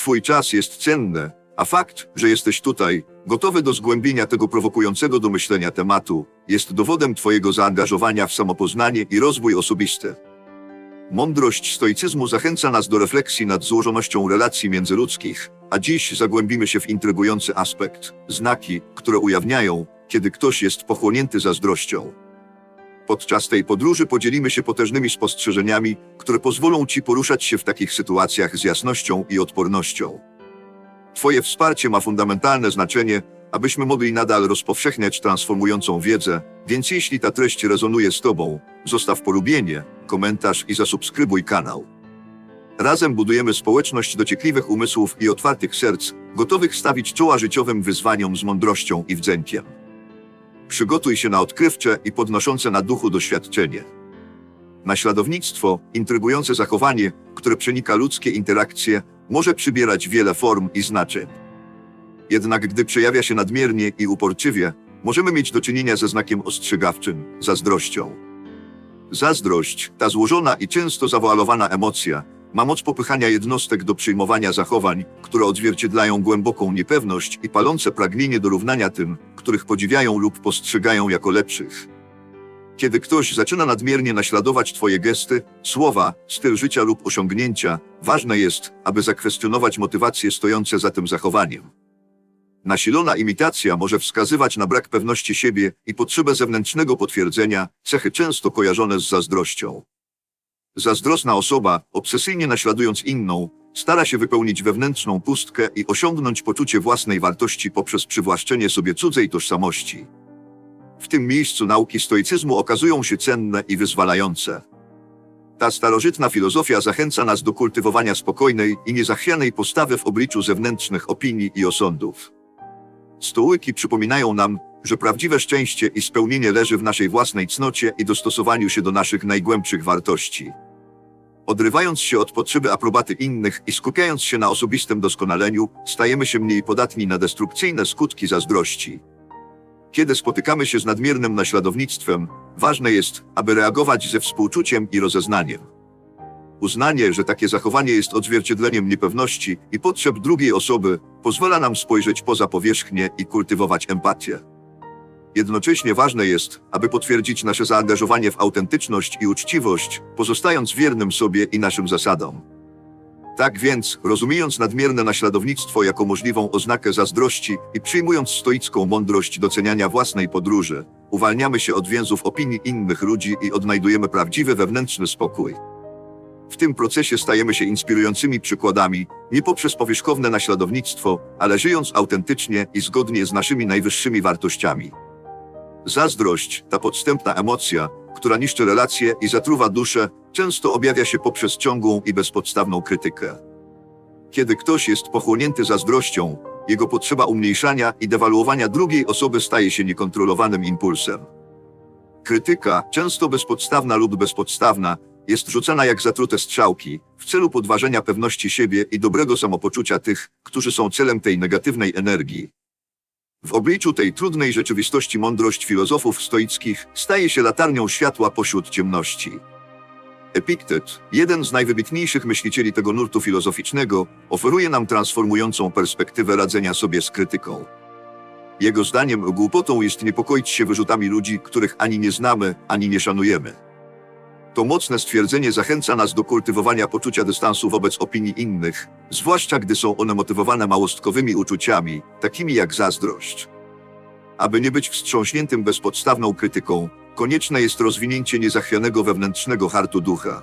Twój czas jest cenny, a fakt, że jesteś tutaj, gotowy do zgłębienia tego prowokującego do myślenia tematu, jest dowodem Twojego zaangażowania w samopoznanie i rozwój osobisty. Mądrość stoicyzmu zachęca nas do refleksji nad złożonością relacji międzyludzkich, a dziś zagłębimy się w intrygujący aspekt znaki, które ujawniają, kiedy ktoś jest pochłonięty zazdrością. Podczas tej podróży podzielimy się potężnymi spostrzeżeniami, które pozwolą Ci poruszać się w takich sytuacjach z jasnością i odpornością. Twoje wsparcie ma fundamentalne znaczenie, abyśmy mogli nadal rozpowszechniać transformującą wiedzę, więc jeśli ta treść rezonuje z Tobą, zostaw polubienie, komentarz i zasubskrybuj kanał. Razem budujemy społeczność dociekliwych umysłów i otwartych serc, gotowych stawić czoła życiowym wyzwaniom z mądrością i wdziękiem. Przygotuj się na odkrywcze i podnoszące na duchu doświadczenie. Naśladownictwo, intrygujące zachowanie, które przenika ludzkie interakcje, może przybierać wiele form i znaczeń. Jednak gdy przejawia się nadmiernie i uporczywie, możemy mieć do czynienia ze znakiem ostrzegawczym zazdrością. Zazdrość, ta złożona i często zawoalowana emocja, ma moc popychania jednostek do przyjmowania zachowań, które odzwierciedlają głęboką niepewność i palące pragnienie dorównania tym, których podziwiają lub postrzegają jako lepszych. Kiedy ktoś zaczyna nadmiernie naśladować Twoje gesty, słowa, styl życia lub osiągnięcia, ważne jest, aby zakwestionować motywacje stojące za tym zachowaniem. Nasilona imitacja może wskazywać na brak pewności siebie i potrzebę zewnętrznego potwierdzenia, cechy często kojarzone z zazdrością. Zazdrosna osoba, obsesyjnie naśladując inną, stara się wypełnić wewnętrzną pustkę i osiągnąć poczucie własnej wartości poprzez przywłaszczenie sobie cudzej tożsamości. W tym miejscu nauki stoicyzmu okazują się cenne i wyzwalające. Ta starożytna filozofia zachęca nas do kultywowania spokojnej i niezachwianej postawy w obliczu zewnętrznych opinii i osądów. Stołyki przypominają nam, że prawdziwe szczęście i spełnienie leży w naszej własnej cnocie i dostosowaniu się do naszych najgłębszych wartości. Odrywając się od potrzeby aprobaty innych i skupiając się na osobistym doskonaleniu, stajemy się mniej podatni na destrukcyjne skutki zazdrości. Kiedy spotykamy się z nadmiernym naśladownictwem, ważne jest, aby reagować ze współczuciem i rozeznaniem. Uznanie, że takie zachowanie jest odzwierciedleniem niepewności i potrzeb drugiej osoby, pozwala nam spojrzeć poza powierzchnię i kultywować empatię. Jednocześnie ważne jest, aby potwierdzić nasze zaangażowanie w autentyczność i uczciwość, pozostając wiernym sobie i naszym zasadom. Tak więc, rozumiejąc nadmierne naśladownictwo jako możliwą oznakę zazdrości i przyjmując stoicką mądrość doceniania własnej podróży, uwalniamy się od więzów opinii innych ludzi i odnajdujemy prawdziwy wewnętrzny spokój. W tym procesie stajemy się inspirującymi przykładami, nie poprzez powierzchowne naśladownictwo, ale żyjąc autentycznie i zgodnie z naszymi najwyższymi wartościami. Zazdrość, ta podstępna emocja, która niszczy relacje i zatruwa duszę, często objawia się poprzez ciągłą i bezpodstawną krytykę. Kiedy ktoś jest pochłonięty zazdrością, jego potrzeba umniejszania i dewaluowania drugiej osoby staje się niekontrolowanym impulsem. Krytyka, często bezpodstawna lub bezpodstawna, jest rzucana jak zatrute strzałki, w celu podważenia pewności siebie i dobrego samopoczucia tych, którzy są celem tej negatywnej energii. W obliczu tej trudnej rzeczywistości mądrość filozofów stoickich staje się latarnią światła pośród ciemności. Epiktet, jeden z najwybitniejszych myślicieli tego nurtu filozoficznego, oferuje nam transformującą perspektywę radzenia sobie z krytyką. Jego zdaniem głupotą jest niepokoić się wyrzutami ludzi, których ani nie znamy, ani nie szanujemy. To mocne stwierdzenie zachęca nas do kultywowania poczucia dystansu wobec opinii innych, zwłaszcza gdy są one motywowane małostkowymi uczuciami, takimi jak zazdrość. Aby nie być wstrząśniętym bezpodstawną krytyką, konieczne jest rozwinięcie niezachwianego wewnętrznego hartu ducha.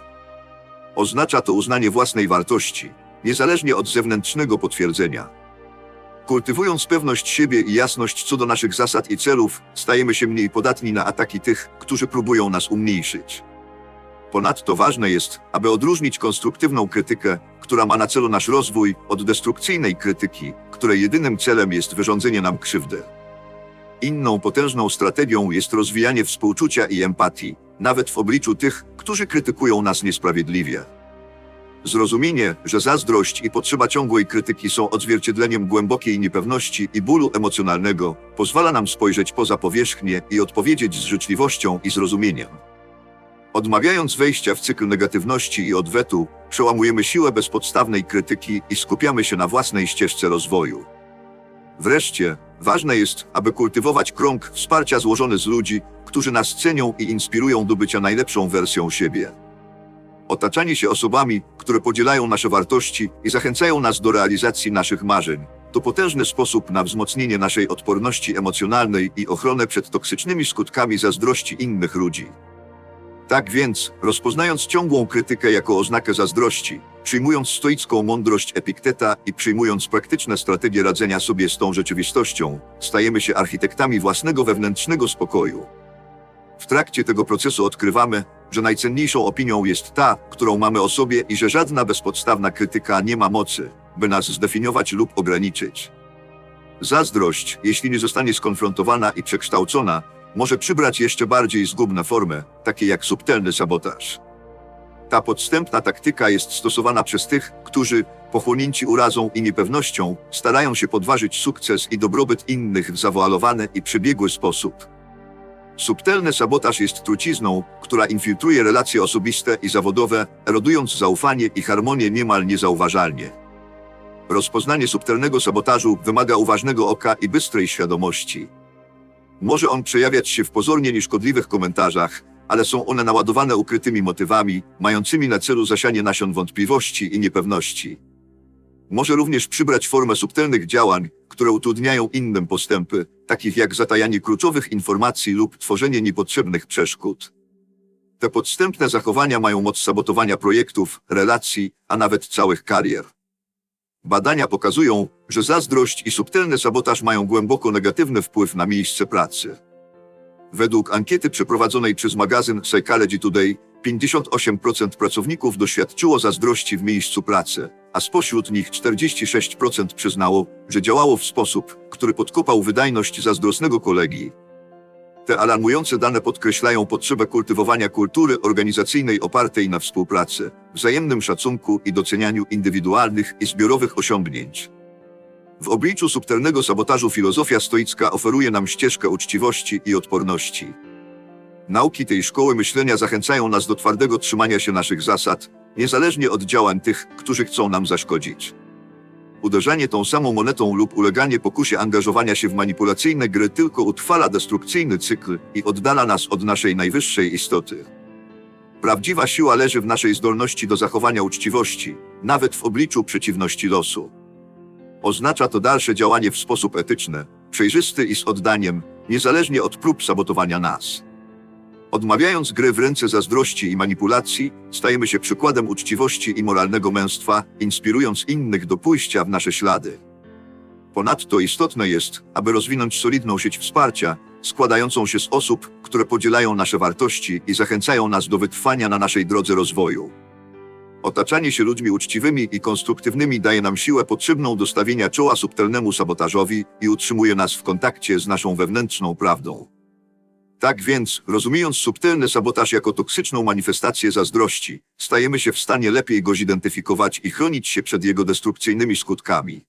Oznacza to uznanie własnej wartości, niezależnie od zewnętrznego potwierdzenia. Kultywując pewność siebie i jasność co do naszych zasad i celów, stajemy się mniej podatni na ataki tych, którzy próbują nas umniejszyć. Ponadto ważne jest, aby odróżnić konstruktywną krytykę, która ma na celu nasz rozwój, od destrukcyjnej krytyki, której jedynym celem jest wyrządzenie nam krzywdy. Inną potężną strategią jest rozwijanie współczucia i empatii, nawet w obliczu tych, którzy krytykują nas niesprawiedliwie. Zrozumienie, że zazdrość i potrzeba ciągłej krytyki są odzwierciedleniem głębokiej niepewności i bólu emocjonalnego, pozwala nam spojrzeć poza powierzchnię i odpowiedzieć z życzliwością i zrozumieniem. Odmawiając wejścia w cykl negatywności i odwetu, przełamujemy siłę bezpodstawnej krytyki i skupiamy się na własnej ścieżce rozwoju. Wreszcie, ważne jest, aby kultywować krąg wsparcia złożony z ludzi, którzy nas cenią i inspirują do bycia najlepszą wersją siebie. Otaczanie się osobami, które podzielają nasze wartości i zachęcają nas do realizacji naszych marzeń, to potężny sposób na wzmocnienie naszej odporności emocjonalnej i ochronę przed toksycznymi skutkami zazdrości innych ludzi. Tak więc, rozpoznając ciągłą krytykę jako oznakę zazdrości, przyjmując stoicką mądrość Epikteta i przyjmując praktyczne strategie radzenia sobie z tą rzeczywistością, stajemy się architektami własnego wewnętrznego spokoju. W trakcie tego procesu odkrywamy, że najcenniejszą opinią jest ta, którą mamy o sobie i że żadna bezpodstawna krytyka nie ma mocy, by nas zdefiniować lub ograniczyć. Zazdrość, jeśli nie zostanie skonfrontowana i przekształcona, może przybrać jeszcze bardziej zgubne formy, takie jak subtelny sabotaż. Ta podstępna taktyka jest stosowana przez tych, którzy, pochłonięci urazą i niepewnością, starają się podważyć sukces i dobrobyt innych w zawoalowany i przebiegły sposób. Subtelny sabotaż jest trucizną, która infiltruje relacje osobiste i zawodowe, erodując zaufanie i harmonię niemal niezauważalnie. Rozpoznanie subtelnego sabotażu wymaga uważnego oka i bystrej świadomości. Może on przejawiać się w pozornie nieszkodliwych komentarzach, ale są one naładowane ukrytymi motywami, mającymi na celu zasianie nasion wątpliwości i niepewności. Może również przybrać formę subtelnych działań, które utrudniają innym postępy, takich jak zatajanie kluczowych informacji lub tworzenie niepotrzebnych przeszkód. Te podstępne zachowania mają moc sabotowania projektów, relacji, a nawet całych karier. Badania pokazują, że zazdrość i subtelny sabotaż mają głęboko negatywny wpływ na miejsce pracy. Według ankiety przeprowadzonej przez magazyn Psychology Today, 58% pracowników doświadczyło zazdrości w miejscu pracy, a spośród nich 46% przyznało, że działało w sposób, który podkopał wydajność zazdrosnego kolegi. Te alarmujące dane podkreślają potrzebę kultywowania kultury organizacyjnej opartej na współpracy, wzajemnym szacunku i docenianiu indywidualnych i zbiorowych osiągnięć. W obliczu subtelnego sabotażu filozofia stoicka oferuje nam ścieżkę uczciwości i odporności. Nauki tej szkoły myślenia zachęcają nas do twardego trzymania się naszych zasad, niezależnie od działań tych, którzy chcą nam zaszkodzić. Uderzanie tą samą monetą lub uleganie pokusie angażowania się w manipulacyjne gry tylko utrwala destrukcyjny cykl i oddala nas od naszej najwyższej istoty. Prawdziwa siła leży w naszej zdolności do zachowania uczciwości, nawet w obliczu przeciwności losu. Oznacza to dalsze działanie w sposób etyczny, przejrzysty i z oddaniem, niezależnie od prób sabotowania nas. Odmawiając gry w ręce zazdrości i manipulacji, stajemy się przykładem uczciwości i moralnego męstwa, inspirując innych do pójścia w nasze ślady. Ponadto istotne jest, aby rozwinąć solidną sieć wsparcia, składającą się z osób, które podzielają nasze wartości i zachęcają nas do wytrwania na naszej drodze rozwoju. Otaczanie się ludźmi uczciwymi i konstruktywnymi daje nam siłę potrzebną do stawienia czoła subtelnemu sabotażowi i utrzymuje nas w kontakcie z naszą wewnętrzną prawdą. Tak więc, rozumiejąc subtelny sabotaż jako toksyczną manifestację zazdrości, stajemy się w stanie lepiej go zidentyfikować i chronić się przed jego destrukcyjnymi skutkami.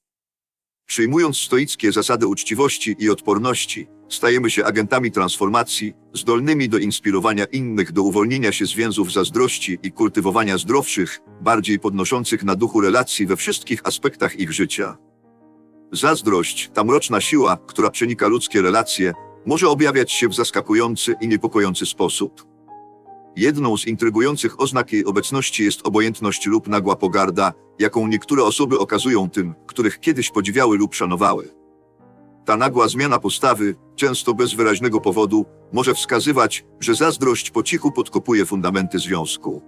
Przyjmując stoickie zasady uczciwości i odporności, stajemy się agentami transformacji, zdolnymi do inspirowania innych do uwolnienia się z więzów zazdrości i kultywowania zdrowszych, bardziej podnoszących na duchu relacji we wszystkich aspektach ich życia. Zazdrość, ta mroczna siła, która przenika ludzkie relacje, może objawiać się w zaskakujący i niepokojący sposób. Jedną z intrygujących oznak jej obecności jest obojętność lub nagła pogarda, jaką niektóre osoby okazują tym, których kiedyś podziwiały lub szanowały. Ta nagła zmiana postawy, często bez wyraźnego powodu, może wskazywać, że zazdrość po cichu podkopuje fundamenty związku.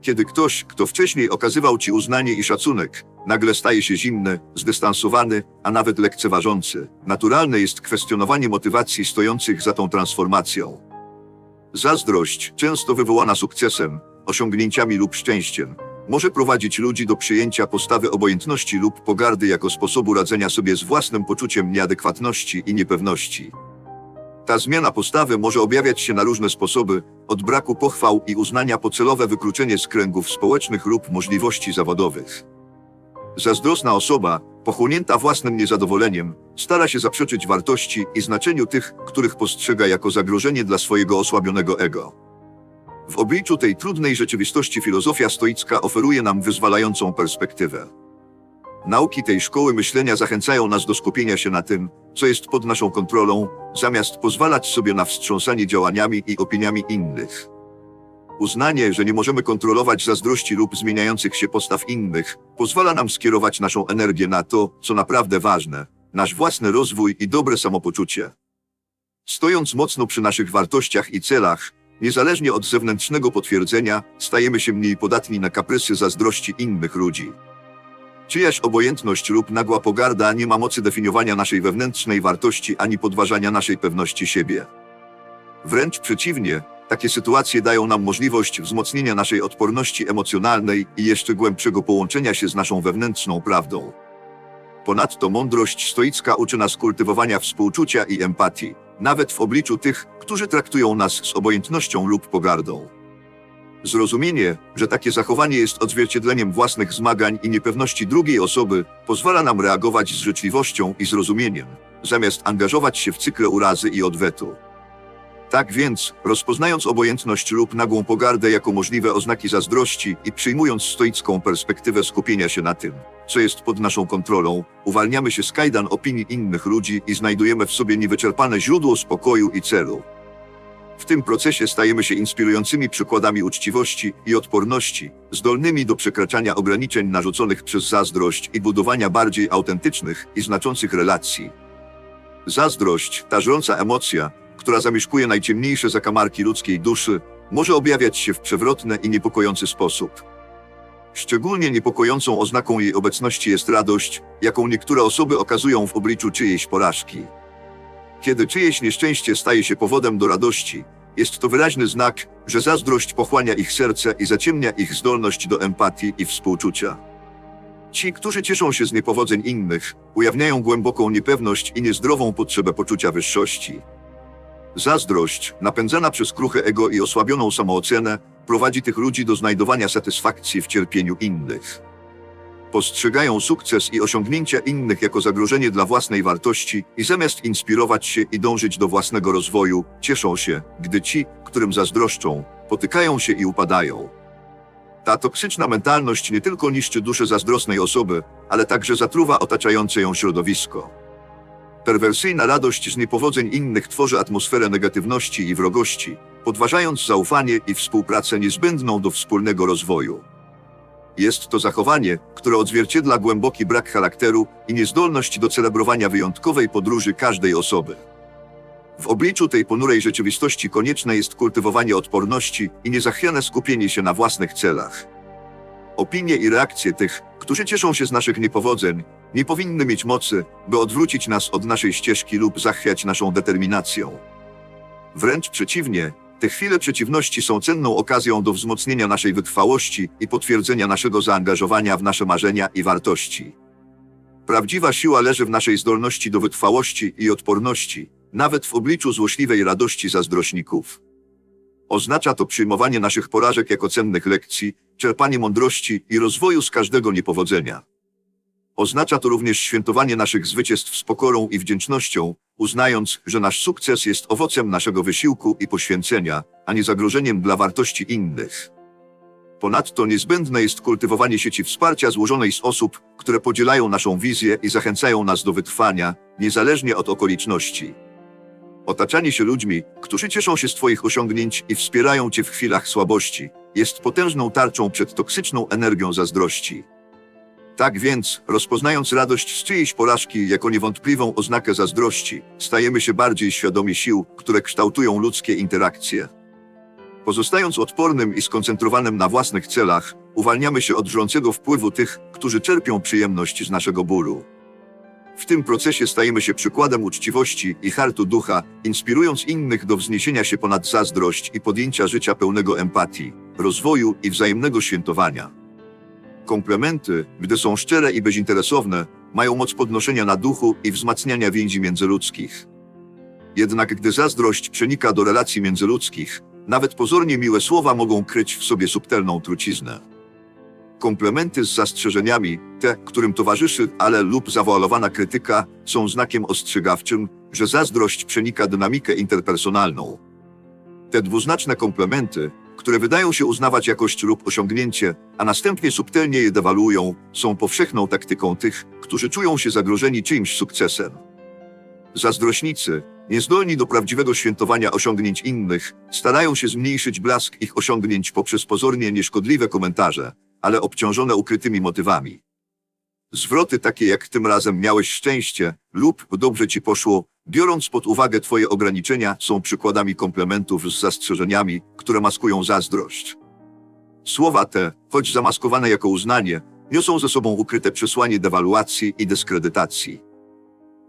Kiedy ktoś, kto wcześniej okazywał ci uznanie i szacunek, nagle staje się zimny, zdystansowany, a nawet lekceważący, naturalne jest kwestionowanie motywacji stojących za tą transformacją. Zazdrość, często wywołana sukcesem, osiągnięciami lub szczęściem, może prowadzić ludzi do przyjęcia postawy obojętności lub pogardy jako sposobu radzenia sobie z własnym poczuciem nieadekwatności i niepewności. Ta zmiana postawy może objawiać się na różne sposoby, od braku pochwał i uznania po celowe wykluczenie z kręgów społecznych lub możliwości zawodowych. Zazdrosna osoba, pochłonięta własnym niezadowoleniem, stara się zaprzeczyć wartości i znaczeniu tych, których postrzega jako zagrożenie dla swojego osłabionego ego. W obliczu tej trudnej rzeczywistości filozofia stoicka oferuje nam wyzwalającą perspektywę. Nauki tej szkoły myślenia zachęcają nas do skupienia się na tym, co jest pod naszą kontrolą, zamiast pozwalać sobie na wstrząsanie działaniami i opiniami innych. Uznanie, że nie możemy kontrolować zazdrości lub zmieniających się postaw innych, pozwala nam skierować naszą energię na to, co naprawdę ważne nasz własny rozwój i dobre samopoczucie. Stojąc mocno przy naszych wartościach i celach, niezależnie od zewnętrznego potwierdzenia, stajemy się mniej podatni na kaprysy zazdrości innych ludzi. Czyjaś obojętność lub nagła pogarda nie ma mocy definiowania naszej wewnętrznej wartości ani podważania naszej pewności siebie. Wręcz przeciwnie, takie sytuacje dają nam możliwość wzmocnienia naszej odporności emocjonalnej i jeszcze głębszego połączenia się z naszą wewnętrzną prawdą. Ponadto mądrość stoicka uczy nas kultywowania współczucia i empatii, nawet w obliczu tych, którzy traktują nas z obojętnością lub pogardą. Zrozumienie, że takie zachowanie jest odzwierciedleniem własnych zmagań i niepewności drugiej osoby, pozwala nam reagować z życzliwością i zrozumieniem, zamiast angażować się w cykle urazy i odwetu. Tak więc, rozpoznając obojętność lub nagłą pogardę jako możliwe oznaki zazdrości i przyjmując stoicką perspektywę skupienia się na tym, co jest pod naszą kontrolą, uwalniamy się z kajdan opinii innych ludzi i znajdujemy w sobie niewyczerpane źródło spokoju i celu. W tym procesie stajemy się inspirującymi przykładami uczciwości i odporności, zdolnymi do przekraczania ograniczeń narzuconych przez zazdrość i budowania bardziej autentycznych i znaczących relacji. Zazdrość, ta żrąca emocja, która zamieszkuje najciemniejsze zakamarki ludzkiej duszy, może objawiać się w przewrotny i niepokojący sposób. Szczególnie niepokojącą oznaką jej obecności jest radość, jaką niektóre osoby okazują w obliczu czyjejś porażki. Kiedy czyjeś nieszczęście staje się powodem do radości, jest to wyraźny znak, że zazdrość pochłania ich serce i zaciemnia ich zdolność do empatii i współczucia. Ci, którzy cieszą się z niepowodzeń innych, ujawniają głęboką niepewność i niezdrową potrzebę poczucia wyższości. Zazdrość, napędzana przez kruche ego i osłabioną samoocenę, prowadzi tych ludzi do znajdowania satysfakcji w cierpieniu innych. Postrzegają sukces i osiągnięcia innych jako zagrożenie dla własnej wartości i zamiast inspirować się i dążyć do własnego rozwoju, cieszą się, gdy ci, którym zazdroszczą, potykają się i upadają. Ta toksyczna mentalność nie tylko niszczy duszę zazdrosnej osoby, ale także zatruwa otaczające ją środowisko. Perwersyjna radość z niepowodzeń innych tworzy atmosferę negatywności i wrogości, podważając zaufanie i współpracę niezbędną do wspólnego rozwoju. Jest to zachowanie, które odzwierciedla głęboki brak charakteru i niezdolność do celebrowania wyjątkowej podróży każdej osoby. W obliczu tej ponurej rzeczywistości konieczne jest kultywowanie odporności i niezachwiane skupienie się na własnych celach. Opinie i reakcje tych, którzy cieszą się z naszych niepowodzeń, nie powinny mieć mocy, by odwrócić nas od naszej ścieżki lub zachwiać naszą determinacją. Wręcz przeciwnie, te chwile przeciwności są cenną okazją do wzmocnienia naszej wytrwałości i potwierdzenia naszego zaangażowania w nasze marzenia i wartości. Prawdziwa siła leży w naszej zdolności do wytrwałości i odporności, nawet w obliczu złośliwej radości zazdrośników. Oznacza to przyjmowanie naszych porażek jako cennych lekcji, czerpanie mądrości i rozwoju z każdego niepowodzenia. Oznacza to również świętowanie naszych zwycięstw z pokorą i wdzięcznością, uznając, że nasz sukces jest owocem naszego wysiłku i poświęcenia, a nie zagrożeniem dla wartości innych. Ponadto niezbędne jest kultywowanie sieci wsparcia złożonej z osób, które podzielają naszą wizję i zachęcają nas do wytrwania, niezależnie od okoliczności. Otaczanie się ludźmi, którzy cieszą się z Twoich osiągnięć i wspierają Cię w chwilach słabości, jest potężną tarczą przed toksyczną energią zazdrości. Tak więc, rozpoznając radość z czyjejś porażki jako niewątpliwą oznakę zazdrości, stajemy się bardziej świadomi sił, które kształtują ludzkie interakcje. Pozostając odpornym i skoncentrowanym na własnych celach, uwalniamy się od żrącego wpływu tych, którzy czerpią przyjemność z naszego bólu. W tym procesie stajemy się przykładem uczciwości i hartu ducha, inspirując innych do wzniesienia się ponad zazdrość i podjęcia życia pełnego empatii, rozwoju i wzajemnego świętowania. Komplementy, gdy są szczere i bezinteresowne, mają moc podnoszenia na duchu i wzmacniania więzi międzyludzkich. Jednak gdy zazdrość przenika do relacji międzyludzkich, nawet pozornie miłe słowa mogą kryć w sobie subtelną truciznę. Komplementy z zastrzeżeniami, te, którym towarzyszy ale lub zawoalowana krytyka, są znakiem ostrzegawczym, że zazdrość przenika dynamikę interpersonalną. Te dwuznaczne komplementy, które wydają się uznawać jakość lub osiągnięcie, a następnie subtelnie je dewaluują, są powszechną taktyką tych, którzy czują się zagrożeni czyimś sukcesem. Zazdrośnicy, niezdolni do prawdziwego świętowania osiągnięć innych, starają się zmniejszyć blask ich osiągnięć poprzez pozornie nieszkodliwe komentarze, ale obciążone ukrytymi motywami. Zwroty takie jak tym razem miałeś szczęście lub dobrze ci poszło, biorąc pod uwagę twoje ograniczenia, są przykładami komplementów z zastrzeżeniami, które maskują zazdrość. Słowa te, choć zamaskowane jako uznanie, niosą ze sobą ukryte przesłanie dewaluacji i dyskredytacji.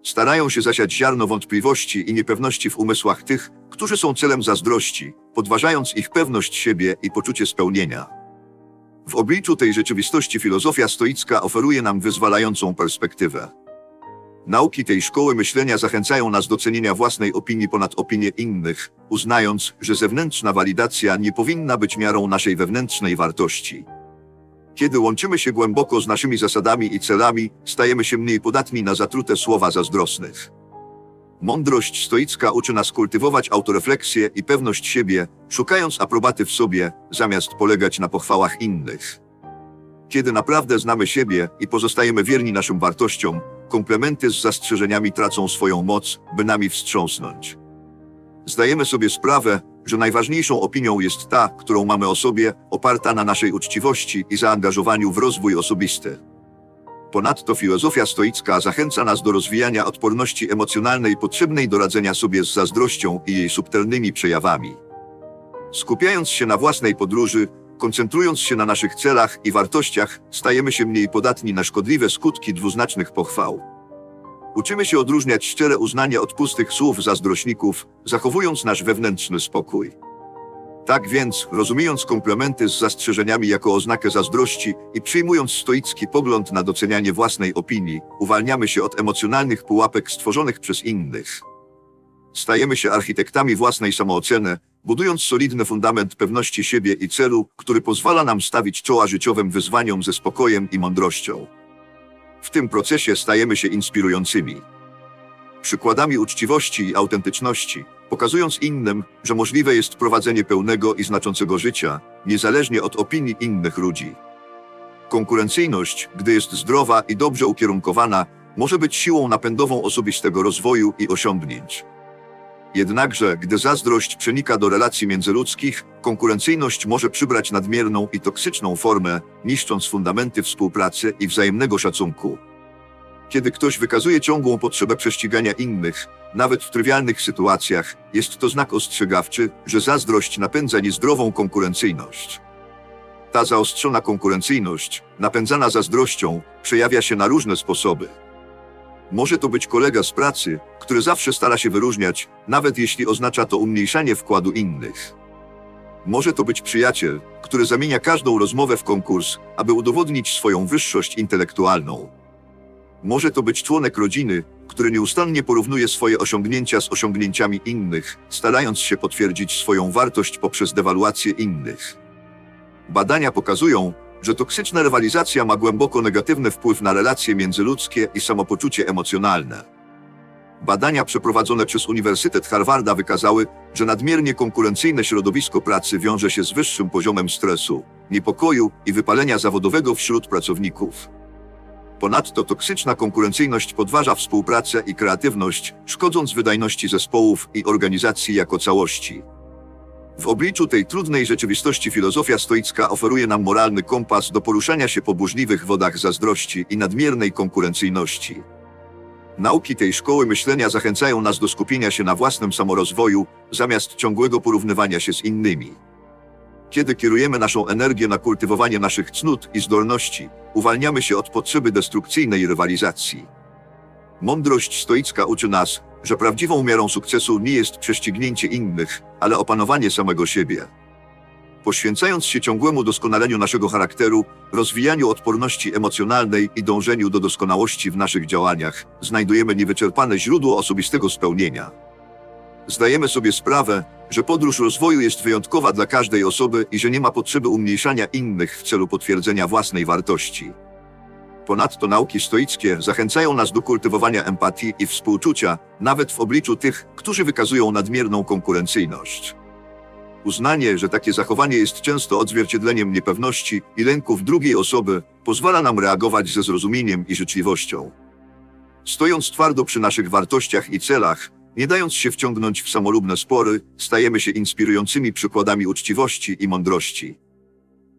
Starają się zasiać ziarno wątpliwości i niepewności w umysłach tych, którzy są celem zazdrości, podważając ich pewność siebie i poczucie spełnienia. W obliczu tej rzeczywistości filozofia stoicka oferuje nam wyzwalającą perspektywę. Nauki tej szkoły myślenia zachęcają nas do cenienia własnej opinii ponad opinię innych, uznając, że zewnętrzna walidacja nie powinna być miarą naszej wewnętrznej wartości. Kiedy łączymy się głęboko z naszymi zasadami i celami, stajemy się mniej podatni na zatrute słowa zazdrosnych. Mądrość stoicka uczy nas kultywować autorefleksję i pewność siebie, szukając aprobaty w sobie, zamiast polegać na pochwałach innych. Kiedy naprawdę znamy siebie i pozostajemy wierni naszym wartościom, komplementy z zastrzeżeniami tracą swoją moc, by nami wstrząsnąć. Zdajemy sobie sprawę, że najważniejszą opinią jest ta, którą mamy o sobie, oparta na naszej uczciwości i zaangażowaniu w rozwój osobisty. Ponadto filozofia stoicka zachęca nas do rozwijania odporności emocjonalnej potrzebnej do radzenia sobie z zazdrością i jej subtelnymi przejawami. Skupiając się na własnej podróży, koncentrując się na naszych celach i wartościach, stajemy się mniej podatni na szkodliwe skutki dwuznacznych pochwał. Uczymy się odróżniać szczere uznanie od pustych słów zazdrośników, zachowując nasz wewnętrzny spokój. Tak więc, rozumiejąc komplementy z zastrzeżeniami jako oznakę zazdrości i przyjmując stoicki pogląd na docenianie własnej opinii, uwalniamy się od emocjonalnych pułapek stworzonych przez innych. Stajemy się architektami własnej samooceny, budując solidny fundament pewności siebie i celu, który pozwala nam stawić czoła życiowym wyzwaniom ze spokojem i mądrością. W tym procesie stajemy się inspirującymi przykładami uczciwości i autentyczności, pokazując innym, że możliwe jest prowadzenie pełnego i znaczącego życia, niezależnie od opinii innych ludzi. Konkurencyjność, gdy jest zdrowa i dobrze ukierunkowana, może być siłą napędową osobistego rozwoju i osiągnięć. Jednakże, gdy zazdrość przenika do relacji międzyludzkich, konkurencyjność może przybrać nadmierną i toksyczną formę, niszcząc fundamenty współpracy i wzajemnego szacunku. Kiedy ktoś wykazuje ciągłą potrzebę prześcigania innych, nawet w trywialnych sytuacjach, jest to znak ostrzegawczy, że zazdrość napędza niezdrową konkurencyjność. Ta zaostrzona konkurencyjność, napędzana zazdrością, przejawia się na różne sposoby. Może to być kolega z pracy, który zawsze stara się wyróżniać, nawet jeśli oznacza to umniejszanie wkładu innych. Może to być przyjaciel, który zamienia każdą rozmowę w konkurs, aby udowodnić swoją wyższość intelektualną. Może to być członek rodziny, który nieustannie porównuje swoje osiągnięcia z osiągnięciami innych, starając się potwierdzić swoją wartość poprzez dewaluację innych. Badania pokazują, że toksyczna rywalizacja ma głęboko negatywny wpływ na relacje międzyludzkie i samopoczucie emocjonalne. Badania przeprowadzone przez Uniwersytet Harvarda wykazały, że nadmiernie konkurencyjne środowisko pracy wiąże się z wyższym poziomem stresu, niepokoju i wypalenia zawodowego wśród pracowników. Ponadto toksyczna konkurencyjność podważa współpracę i kreatywność, szkodząc wydajności zespołów i organizacji jako całości. W obliczu tej trudnej rzeczywistości filozofia stoicka oferuje nam moralny kompas do poruszania się po burzliwych wodach zazdrości i nadmiernej konkurencyjności. Nauki tej szkoły myślenia zachęcają nas do skupienia się na własnym samorozwoju, zamiast ciągłego porównywania się z innymi. Kiedy kierujemy naszą energię na kultywowanie naszych cnót i zdolności, uwalniamy się od potrzeby destrukcyjnej rywalizacji. Mądrość stoicka uczy nas, że prawdziwą miarą sukcesu nie jest prześcignięcie innych, ale opanowanie samego siebie. Poświęcając się ciągłemu doskonaleniu naszego charakteru, rozwijaniu odporności emocjonalnej i dążeniu do doskonałości w naszych działaniach, znajdujemy niewyczerpane źródło osobistego spełnienia. Zdajemy sobie sprawę, że podróż rozwoju jest wyjątkowa dla każdej osoby i że nie ma potrzeby umniejszania innych w celu potwierdzenia własnej wartości. Ponadto nauki stoickie zachęcają nas do kultywowania empatii i współczucia, nawet w obliczu tych, którzy wykazują nadmierną konkurencyjność. Uznanie, że takie zachowanie jest często odzwierciedleniem niepewności i lęków drugiej osoby, pozwala nam reagować ze zrozumieniem i życzliwością. Stojąc twardo przy naszych wartościach i celach, nie dając się wciągnąć w samolubne spory, stajemy się inspirującymi przykładami uczciwości i mądrości.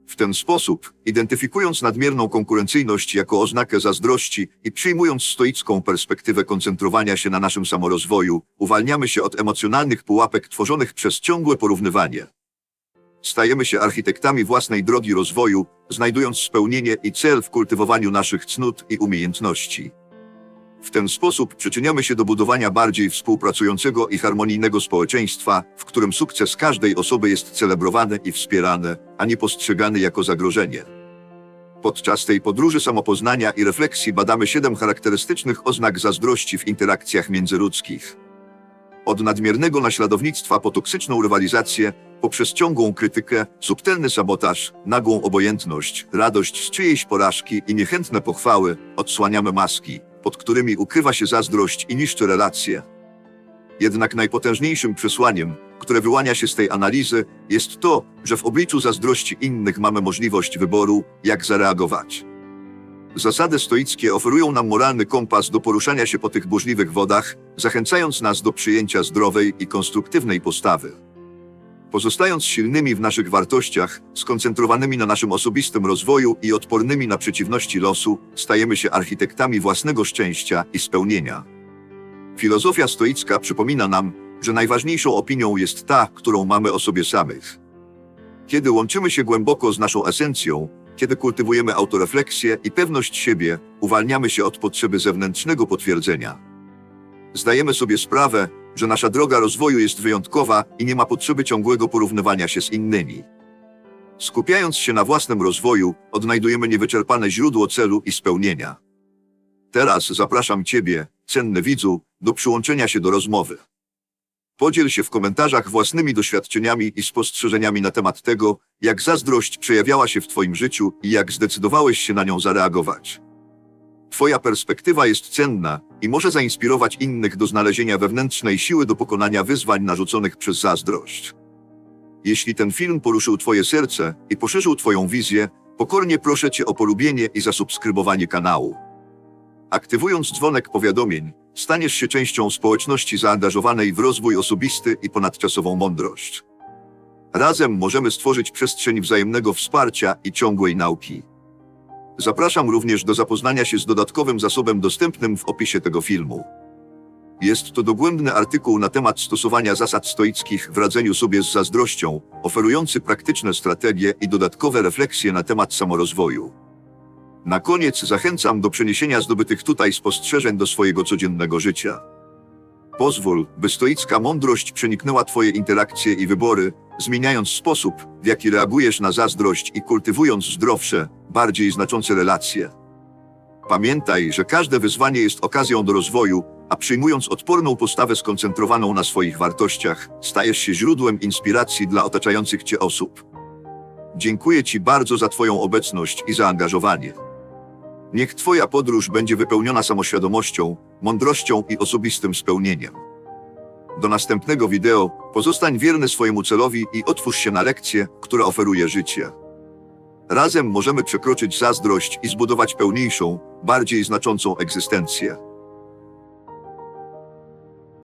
W ten sposób, identyfikując nadmierną konkurencyjność jako oznakę zazdrości i przyjmując stoicką perspektywę koncentrowania się na naszym samorozwoju, uwalniamy się od emocjonalnych pułapek tworzonych przez ciągłe porównywanie. Stajemy się architektami własnej drogi rozwoju, znajdując spełnienie i cel w kultywowaniu naszych cnót i umiejętności. W ten sposób przyczyniamy się do budowania bardziej współpracującego i harmonijnego społeczeństwa, w którym sukces każdej osoby jest celebrowany i wspierany, a nie postrzegany jako zagrożenie. Podczas tej podróży samopoznania i refleksji badamy siedem charakterystycznych oznak zazdrości w interakcjach międzyludzkich. Od nadmiernego naśladownictwa po toksyczną rywalizację, poprzez ciągłą krytykę, subtelny sabotaż, nagłą obojętność, radość z czyjejś porażki i niechętne pochwały, odsłaniamy maski, pod którymi ukrywa się zazdrość i niszczy relacje. Jednak najpotężniejszym przesłaniem, które wyłania się z tej analizy, jest to, że w obliczu zazdrości innych mamy możliwość wyboru, jak zareagować. Zasady stoickie oferują nam moralny kompas do poruszania się po tych burzliwych wodach, zachęcając nas do przyjęcia zdrowej i konstruktywnej postawy. Pozostając silnymi w naszych wartościach, skoncentrowanymi na naszym osobistym rozwoju i odpornymi na przeciwności losu, stajemy się architektami własnego szczęścia i spełnienia. Filozofia stoicka przypomina nam, że najważniejszą opinią jest ta, którą mamy o sobie samych. Kiedy łączymy się głęboko z naszą esencją, kiedy kultywujemy autorefleksję i pewność siebie, uwalniamy się od potrzeby zewnętrznego potwierdzenia. Zdajemy sobie sprawę, że nasza droga rozwoju jest wyjątkowa i nie ma potrzeby ciągłego porównywania się z innymi. Skupiając się na własnym rozwoju, odnajdujemy niewyczerpane źródło celu i spełnienia. Teraz zapraszam Ciebie, cenny widzu, do przyłączenia się do rozmowy. Podziel się w komentarzach własnymi doświadczeniami i spostrzeżeniami na temat tego, jak zazdrość przejawiała się w Twoim życiu i jak zdecydowałeś się na nią zareagować. Twoja perspektywa jest cenna i może zainspirować innych do znalezienia wewnętrznej siły do pokonania wyzwań narzuconych przez zazdrość. Jeśli ten film poruszył Twoje serce i poszerzył Twoją wizję, pokornie proszę Cię o polubienie i zasubskrybowanie kanału. Aktywując dzwonek powiadomień, staniesz się częścią społeczności zaangażowanej w rozwój osobisty i ponadczasową mądrość. Razem możemy stworzyć przestrzeń wzajemnego wsparcia i ciągłej nauki. Zapraszam również do zapoznania się z dodatkowym zasobem dostępnym w opisie tego filmu. Jest to dogłębny artykuł na temat stosowania zasad stoickich w radzeniu sobie z zazdrością, oferujący praktyczne strategie i dodatkowe refleksje na temat samorozwoju. Na koniec zachęcam do przeniesienia zdobytych tutaj spostrzeżeń do swojego codziennego życia. Pozwól, by stoicka mądrość przeniknęła Twoje interakcje i wybory, zmieniając sposób, w jaki reagujesz na zazdrość i kultywując zdrowsze, bardziej znaczące relacje. Pamiętaj, że każde wyzwanie jest okazją do rozwoju, a przyjmując odporną postawę skoncentrowaną na swoich wartościach, stajesz się źródłem inspiracji dla otaczających Cię osób. Dziękuję Ci bardzo za Twoją obecność i zaangażowanie. Niech Twoja podróż będzie wypełniona samoświadomością, mądrością i osobistym spełnieniem. Do następnego wideo pozostań wierny swojemu celowi i otwórz się na lekcję, która oferuje życie. Razem możemy przekroczyć zazdrość i zbudować pełniejszą, bardziej znaczącą egzystencję.